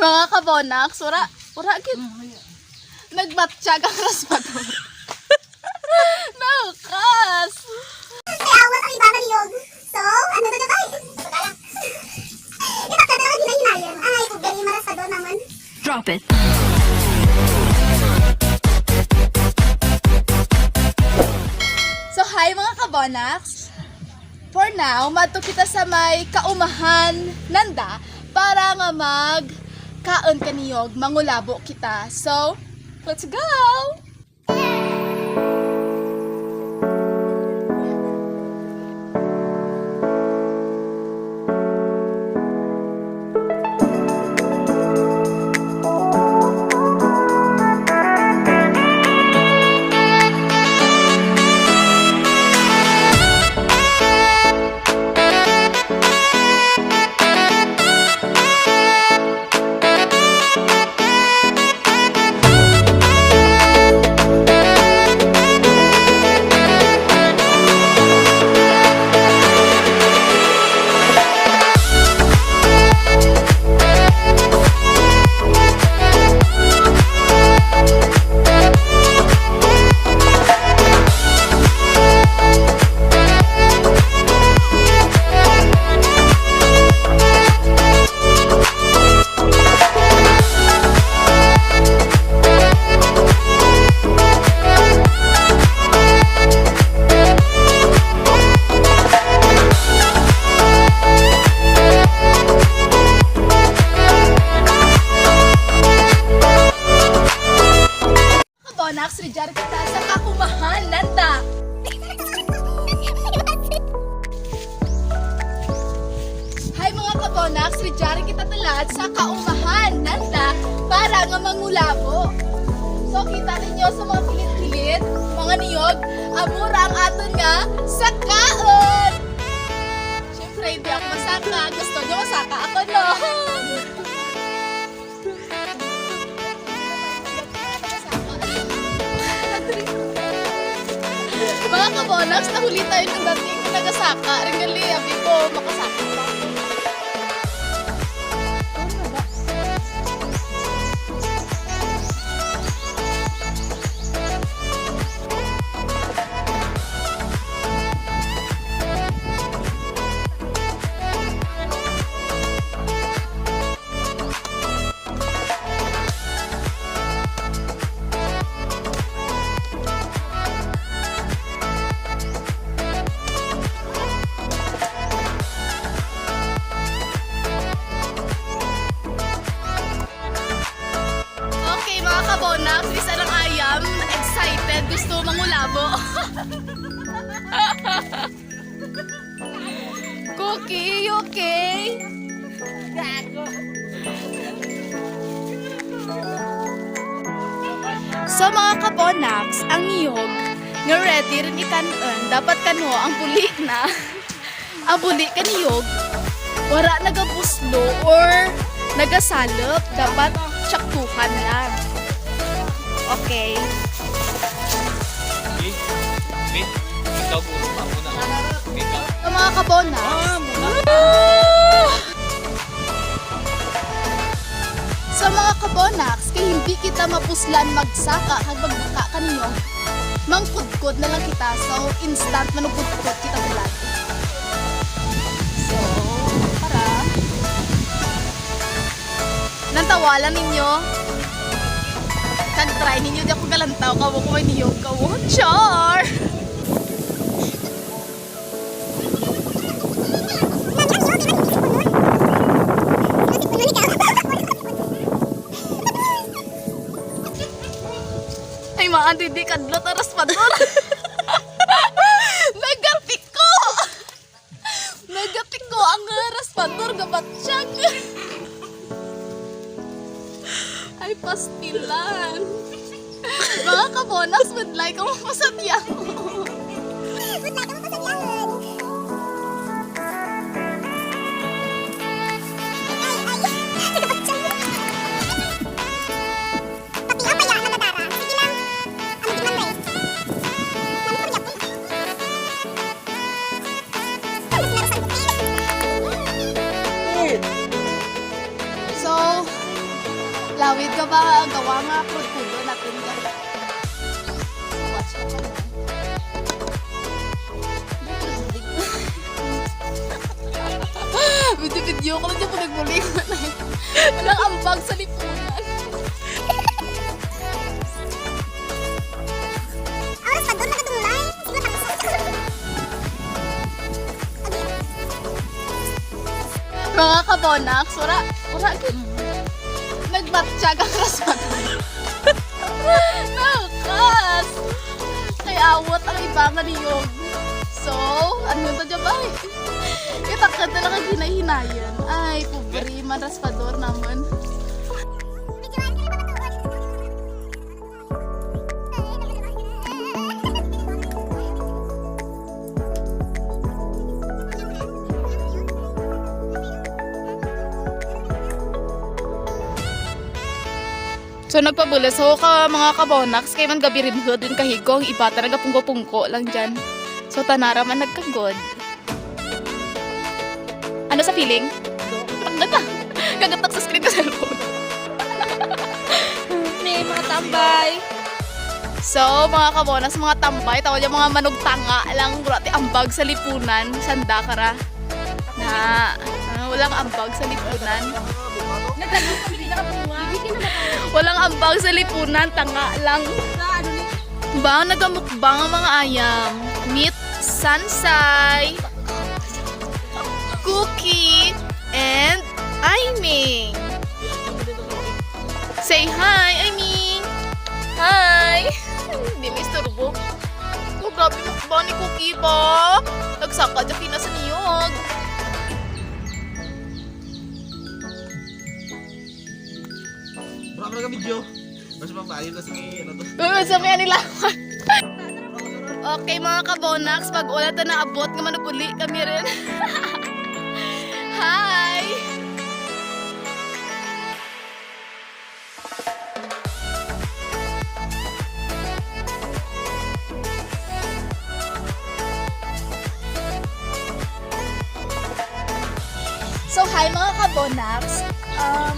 Mga kabonax, wala, wala gid. Nagbatsyag ang raspador. Nakas! Kaya awat ang ibaba niyog. So, ano na ba? Ito ka daw hinahinayan. Ay, kung gani marasado naman. Drop it. So, hi mga kabonax! For now, madto kita sa may kaumahan nanda para nga mag kaon kaniyog, mangulabo kita. So, let's go! Kabonax, rejari kita sa kaumahan nanda. Hi mga kabonax, rejari kita talad sa kaumahan nanda para nga mangulabo. So kita ninyo sa mga kilit-kilit, mga niyog, amura ang aton nga sa kaon. Siyempre, hindi ako masaka. Gusto nyo masaka ako, no? Mga kabonax, nahuli tayo ng dating nagasaka. Ringali, abi ko, makasaka Cookie, you okay? So mga kabonax, ang niyog, nga ready rin ikanon, dapat kano ang puli na. ang puli kaniyog, wala nagabuslo or nagasalop, dapat tsaktuhan lang. Okay. Okay. Ikaw po. Ako na. Ikaw. So mga kabona, Ah, muna. sa mga kabonax, kay hindi kita mapuslan magsaka kag magbaka kaniyo, mangkudkod na lang kita. So, instant manugkudkod kita bulan. So, para nantawalan ninyo kag try ninyo di ako galantaw kawo ko may niyog kawo. Char! Ay, mga hindi kadlo taras pa doon. Nagapik ko! Nagapik ko ang raspador gabatsyag. Ay, pastilan. Mga kabonas, would like ako masatya ko. Lawid ka ba? Gawa nga ka. Watch ka pa. Video-video ko lang dyan kung nagmuling. Walang ambag sa lipunan. Mga kabonak, sura, sura, ang raspat. Nakas! Kay awat ang ibangan ni Yog. So, ano to dyan ba? Kita ka talaga hinahinayan. Ay, pobre, man raspador naman. So nagpabulas ho ka mga kabonaks kay man gabi rin ho din kahigo ang iba talaga pungko-pungko lang dyan. So tanara man nagkagod. Ano sa feeling? Takdat na. Kagatak sa screen ka cellphone. May mga tambay. So mga kabonaks, mga tambay, tawag yung mga manog tanga lang grati ambag sa lipunan. Sanda kara. Na walang ambag sa lipunan. Walang ambag sa lipunan, tanga lang. ano? Ba, nagamukbang ang mga ayam. Meat, sansay, cookie, and Aiming. Say hi, Aiming. Hi. Hindi may istorbo. Oh, grabe mukbang ni Cookie ba? Nagsaka dyan kina sa niyog. Wala ka video. Mas mapayo na sige, ano to. Uy, sa nila. okay mga kabonaks, pag ulat na naabot nga manuguli kami rin. Hi! So hi mga kabonaks. Um,